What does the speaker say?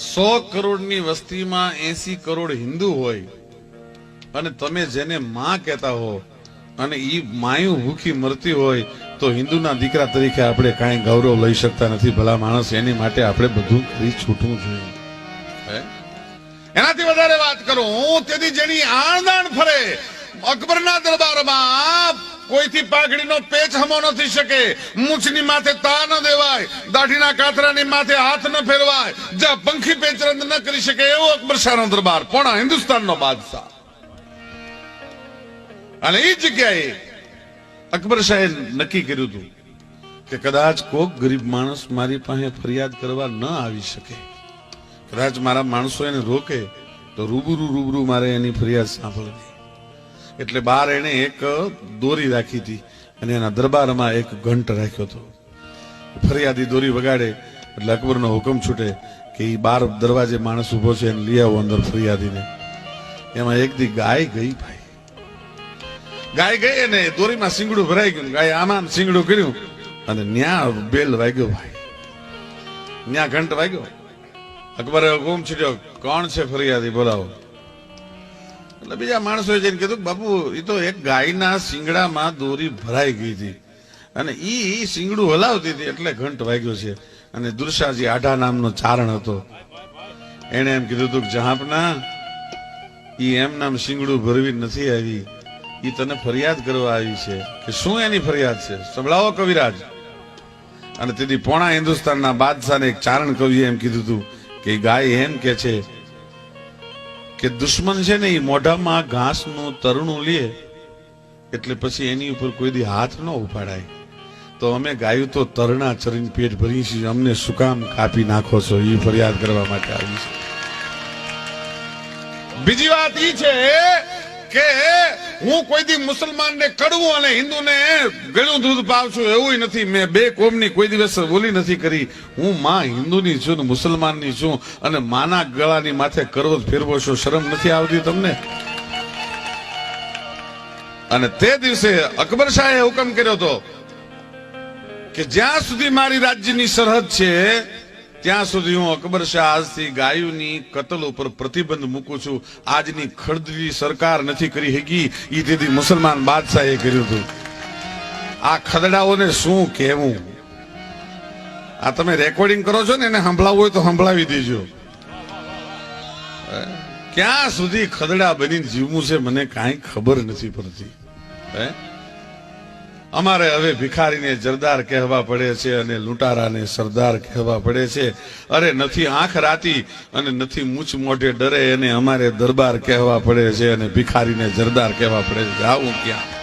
સો કરોડની વસ્તીમાં એસી કરોડ હિન્દુ હોય અને તમે જેને માં કહેતા હો અને એ માયું ભૂખી મરતી હોય તો હિન્દુના દીકરા તરીકે આપણે કાંઈ ગૌરવ લઈ શકતા નથી ભલા માણસ. એની માટે આપણે બધું કરી છૂટવું જોઈએ? એનાથી વધારે વાત કરું. હું તેથી જેની આણદાણ ફરે અકબરના દરબારમાં કોઈથી પાઘડીનો પેચ હમો નથી શકે. મૂછની માથે તા ન દેવાય. દાઢીના કાતરાની માથે હાથ ન ફેરવાય. જ્યાં પંખી પેચરંદ ન કરી શકે એવો અકબર શાહનો દરબાર. પણ હિન્દુસ્તાનનો બાદશાહ. અને એ જગ્યાએ અકબર શાહે નક્કી કર્યું હતું કે કદાચ કોક ગરીબ માણસ મારી પાસે ફરિયાદ કરવા ન આવી શકે. કદાચ મારા માણસો એને રોકે તો રૂબરૂ રૂબરૂ મારે એની ફરિયાદ સાંભળવી. એટલે બાર એને એક દોરી રાખી હતી અને એના દરબારમાં એક ઘંટ રાખ્યો હતો. ફરિયાદી દોરી વગાડે એટલે અકબરનો હુકમ છૂટે કે એ બાર દરવાજે માણસ ઊભો છે એને લઈ આવો અંદર ફરિયાદીને. એમાં એક દી ગાય ગઈ ભાઈ. ગાય ગઈ અને દોરીમાં સિંગડું ભરાઈ ગયું. ગાય આમાં સિંગડું કર્યું અને ન્યા બેલ વાગ્યો ભાઈ. ન્યા ઘંટ વાગ્યો. અકબરે હુકમ છૂટ્યો. કોણ છે ફરિયાદી? બોલાવો. એટલે બીજા માણસોએ જઈને કીધું બાપુ એ તો એક ગાયના શિંગડામાં દોરી ભરાઈ ગઈ હતી. અને એ શિંગડું હલાવતી હતી એટલે ઘંટ વાગ્યો છે. અને દુર્શાજી આઢા નામનો ચારણ હતો. એને એમ કીધું હતું જહાપના, ઈ એમ નામ શિંગડું ભરવી નથી આવી. એ તને ફરિયાદ કરવા આવી છે. કે શું એની ફરિયાદ છે? સંભળાવો કવિરાજ. અને તેથી પોણા હિન્દુસ્તાનના બાદશાહને એક ચારણ કવિએ એમ કીધું હતું કે ગાય એમ કે છે કે દુશ્મન છે ને એ મોઢામાં ઘાસનું તરણું લે, એટલે પછી એની ઉપર કોઈ દી હાથ ન ઉપાડાય. તો અમે ગાયું તો તરણા ચરીને પેટ ભરી છીએ, અમને શું કામ કાપી નાખો છો? એ ફરિયાદ કરવા માટે આવી છે બીજી વાત ઈ છે હું કોઈ દી મુસલમાનને કડવું અને હિન્દુને ગળ્યું દૂધ પાવશું એવું નથી. મેં બે કોમની કોઈ દિવસ બોલી નથી કરી. હું માં હિન્દુની છું ને મુસલમાનની છું અને માના ગળાની માથે કરવત ફેરવો છો. શરમ નથી આવતી તમને? અને તે દિવસે અકબર શાહે હુકમ કર્યો હતો કે જ્યાં સુધી મારી રાજ્યની સરહદ છે ત્યાં સુધી હું અકબર શાહ આજથી ગાયોની કતલ ઉપર પ્રતિબંધ મૂકું છું. આજની ખડદરી સરકાર નથી કરી શકી ઈ તેથી મુસલમાન બાદશાહે કર્યું હતું. આ ખદડાઓને શું કહેવું? આ તમે રેકોર્ડિંગ કરો છો ને એને સંભળાવવું હોય તો સંભળાવી દેજો? ક્યાં સુધી ખદડા બનીને જીવવું છે મને કાંઈ ખબર નથી પડતી. હે? અમારે હવે ભિખારીને જરદાર કહેવા પડે છે અને લૂંટારાને સરદાર કહેવા પડે છે. અરે નથી આંખ રાતી અને નથી મૂછ મોઢે ડરે અને અમારે દરબાર કહેવા પડે છે અને ભિખારીને જરદાર કહેવા પડે છે. આવું ક્યાં?